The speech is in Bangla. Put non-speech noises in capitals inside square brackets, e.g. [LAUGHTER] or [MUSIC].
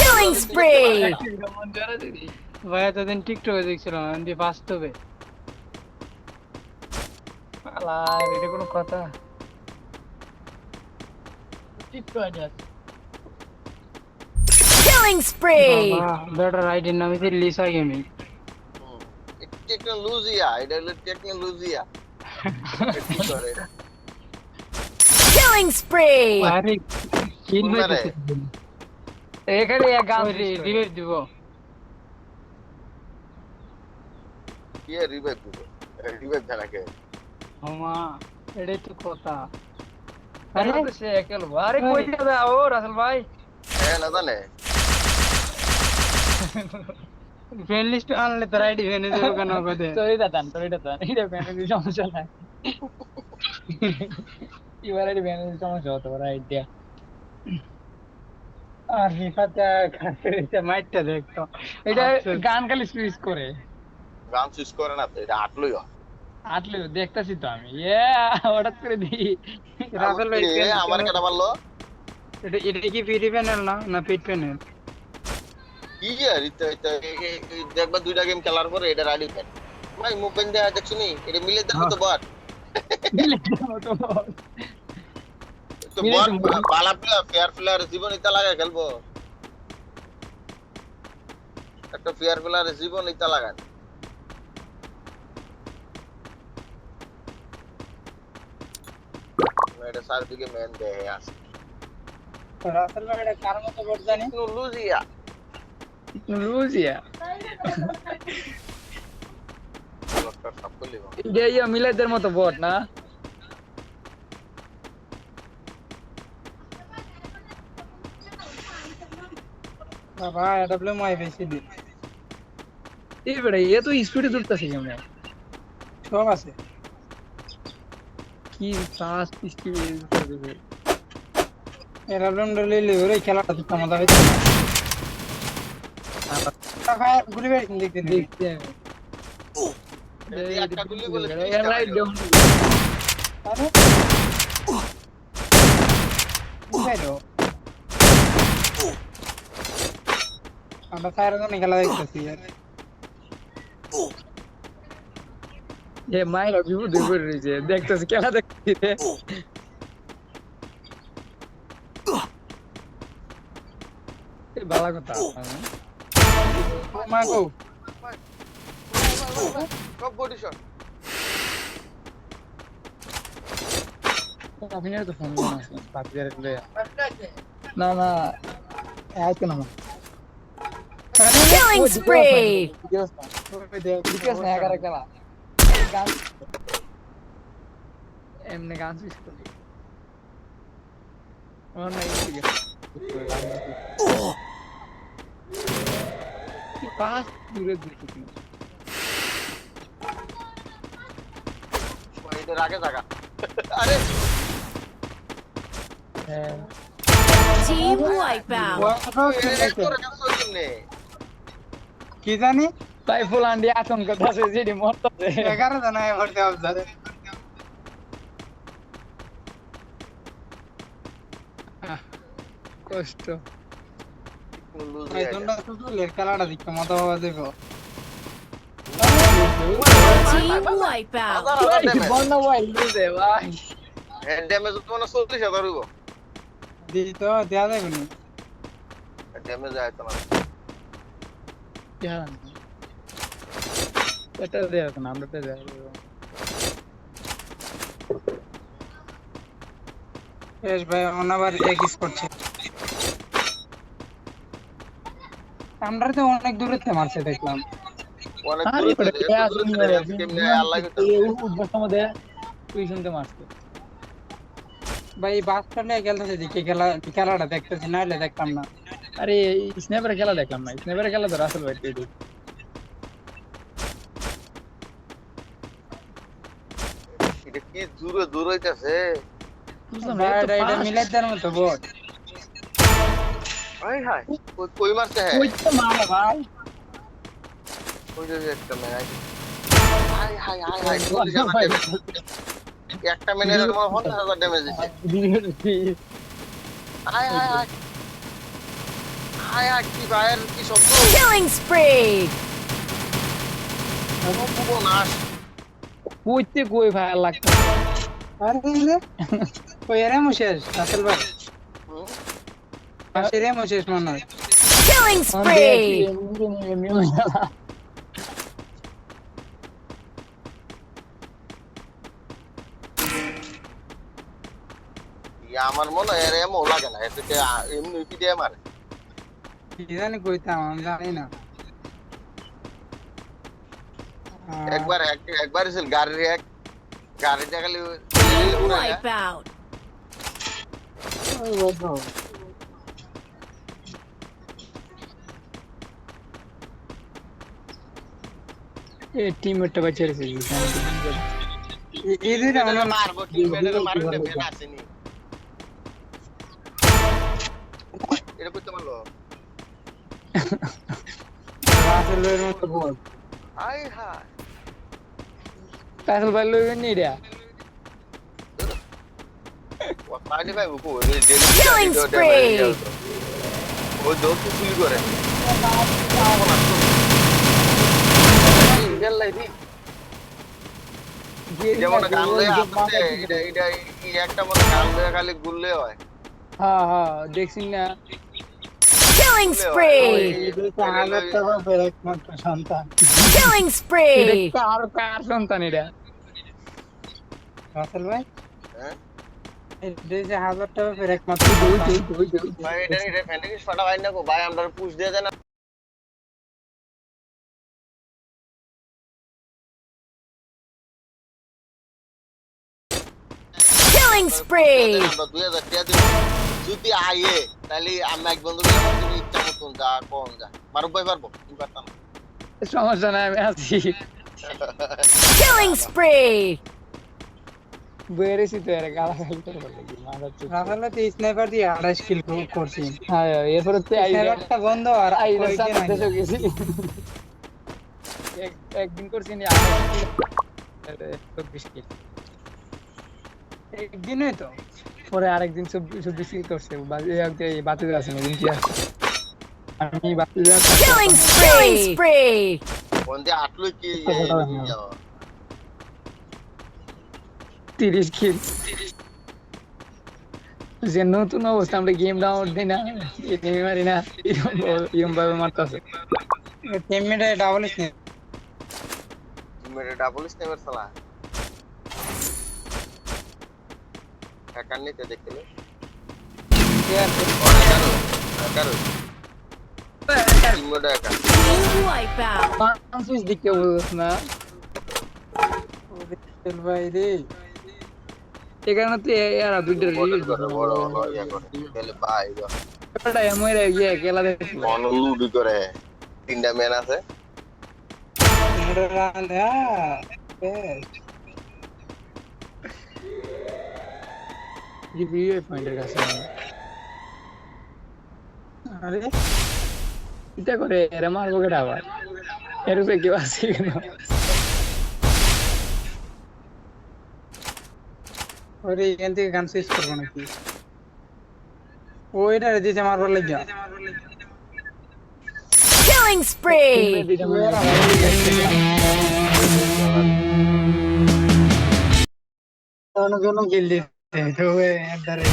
Killing spree! ভাই এতদিন টিকটকে দেখছিলাম আমি বাস্তবে আলার এটা কোনো কথা Killing spree! বেটার আইডির নাম হচ্ছে লিসা গেমিং টেকনোলজিয়া এটা হলো টেকনোলজিয়া? Killing spree! কিল এখানে এক গান রিভাইভ দিব। কি রিভাইভ দিবে? রিভাইভ দেয় নাকি? এটাই তো কথা। আরে আরে সে একেল আরে কই দিয়ে দাও রাসেল ভাই। হ্যাঁ না জানে। ফ্রেন্ড লিস্ট আনলে তোর আইডি ভেনে দেবো কেন [LAUGHS] কথা তো এটা দান তো এটা এটা ব্যানার্জি সমস্যা নাই। [LAUGHS] এবার এটা ব্যানার্জি সমস্যা হতে পারে আইডিয়া। [COUGHS] আর ফিফাতে খাতে মাইটটা দেখতো। এটা আচ্ছা। গান খালি সুইচ করে। গান সুইচ করে না তো এটা আটলই হয়। আটলে দেখতাছি তো আমি। ইয়ে হঠাৎ করে দিই রাসেল ভাই এ, আমার কেটা মারলো? এটা এটা কি ফ্রি প্যানেল না না পেড প্যানেল? কি আর এটা এটা এ- এ- এ- দেখবা দুইটা গেম খেলার পরে এটা রাডি পেন ভাই বেন দেয়া দেখছ নি এটা মিলে দেখো তো বট মিলে বট তো বট। বালা প্লেয়ার ফেয়ার প্লেয়ার জীবন ইতা লাগা খেলব। একটা ফেয়ার প্লেয়ার জীবন ইতা লাগান এটা চারদিকে মেন দেহে আছে। রাসেল ভাই এটা কার মতো বোর্ড জানি? টেকনোলজিয়া লুজিয়া। লোকটা সব করলি এটা ইয়া মিলাইদের মতো বট না? বাবা এটা বলে বেশি দিন এই বেড়া এ তো স্পিডে দৌড়তাছে কেমন? সব আছে। কি ফাস্ট স্পিডে এরা বলে লিলি ওরে খেলাটা তো মজা হইছে ভাই গুলি ভাই দেখতে দেখতে আমি একটা গুলি বলে রাইট ডাউন আরে। আমরা খেলা দেখতেছি। এ মাইরা বিপদে পড়ে রয়েছে। দেখতেছে খেলা দেখতে ভালো কথা। বডি শট তো ফোনগুলো না। না আইতো না Killing spree! বিকাশ না এগারো খেলা গান এমনি গান সুইচ করি আমার না এই দিকে পাঁচ দূরে দূরে শুটিং এটার আগে জায়গা আরে হ্যাঁ Team wipeout! এ করে গেছো কেমনে কি জানি? তাই ফুলান্ডি আতঙ্ক আছে যেটি মরতেছে। এগারো জন আয় ভরতে হবে ধরে কষ্ট। খেলাটা দেখতে হ্যান্ড ড্যামেজ তোমার চল্লিশ হাজার হইব। দিই তো দেওয়া যাবে না। ড্যামেজ আয় তোমার জান এটা দেয়া না আমরা তো দেয়া বেশ ভাই অন্য আবার এক ইস করছে আমরা তো অনেক দূরে থেকে মারছে দেখলাম অনেক আরে দূরে বড় থেকে, কে এত দূরে থেকে আসুন কেমনে আল্লাহ করতে উদ্বাস মধ্যে তুই শুনতে মারছে ভাই বাস চলে গেলতেছে দেখি খেলা খেলাটা দেখতেছি না হলে দেখতাম না আরে স্নেপারে খেলা দেখলাম না স্নেপারে খেলা তো রাসেল ভাই তুই এটা কি দূরে দূর হইতাছে বুঝলাম ভাই, না এটা এটা মিলাই দেওয়ার মতো বোর্ড হাই হাই কই- কই মারছে হ্যাঁ ওই তো মারা ভাই। ওই যে একটা হাজার ড্যামেজ দিচ্ছে ভিডিও আয় আয়। আয় আয় আয় কি ভাইয়ের কি শব্দ Killing spree! নাশ কইতে কই ভাই লাগতো আরে রে ওই এরে মুশেষ আসল ভাই হুম? পাশের এ মুশেষ মনে হয় Killing spree! ই আমার মনে হয় এর এমন লাগে না এতে কে আ- এমনি পিটে মারে কি জানি কইতাম আমি জানি না একবার একবার ছিল গাড়ির এক গাড়িটা খালি Team wipeout! ওই এ বাঁচিয়ে রেখেছে মারবো টিমমেটের আসেনি। এটা করতে পারল রাসেলের মতো বল আয় হায় তাহলে ভাই লইবেন নি এটা ও তো চুরি করে এটা এটা একটা মতো গান লয়ে খালি গুললে হয় হ্যাঁ হ্যাঁ দেখছি না। Killing Oy. spree! এই দুইটা হাজার টাকা ফের একমাত্র সন্তান Killing এটা spree! কার কার সন্তান এটা রাসেল ভাই হ্যাঁ এই দুইটা হাজার টাকা ফের একমাত্র সন্তান। ভাই এটা এটা ফ্যান্টাসি ফাটা ভাই না গো ভাই আমরা পুশ দিয়ে দেন Killing spree! যদি আইয়ে তাহলে আমি এক বন্ধু তুমি ইচ্ছা মতন যা কোন যা। মারুফ ভাই পারব? তুমি পারতাম সমস্যা নাই আমি আছি! বেরেছি তো এর গালা করে তো স্নাইপার দিয়ে কিল করছি। হ্যাঁ এরপরে তো আই স্নাইপারটা বন্ধ আর আই ওই দেশে গেছি। এক- একদিন করছি নি চব্বিশ কিল একদিনই তো। পরে আরেকদিন চব্বিশ চব্বিশ কিল করছে বাতিল আছে না আছে। আমি বাতিল spree! spree! কোন দিয়ে আটলো কি তিরিশ কিল যে নতুন অবস্থা আমরা গেম ডাউনলোড দিই না এমনি মারি না এরকম ভাবে মারতেছে। টিমমেটে ডাবল স্নেপ মেরে ডাবল স্নেপার চালা একার নিতে দেখলে একার টিমমেট একার Team wipeout! ফ্রান্সিস দিকে বলছ না রাসেল ভাই রে এখানে তো এরা দুইটা বড় করে বড় বড় ইয়া করে তাহলে ভাই গো। এমন গিয়ে খেলা দেখি মন করে। তিনটা ম্যান আছে। রান হ্যাঁ বেশ রিভিউ পয়েন্টের কাছে আরে এটা করে এরা মারবো কেটা আবার? এর উপরে কেউ আছে কেন? ওরে এখান থেকে গান শেষ করব নাকি? ও এটা দিতে মারবার লাগিয়া। Killing spree! অন্য কোনো? গিল দিতে তো এ ধারে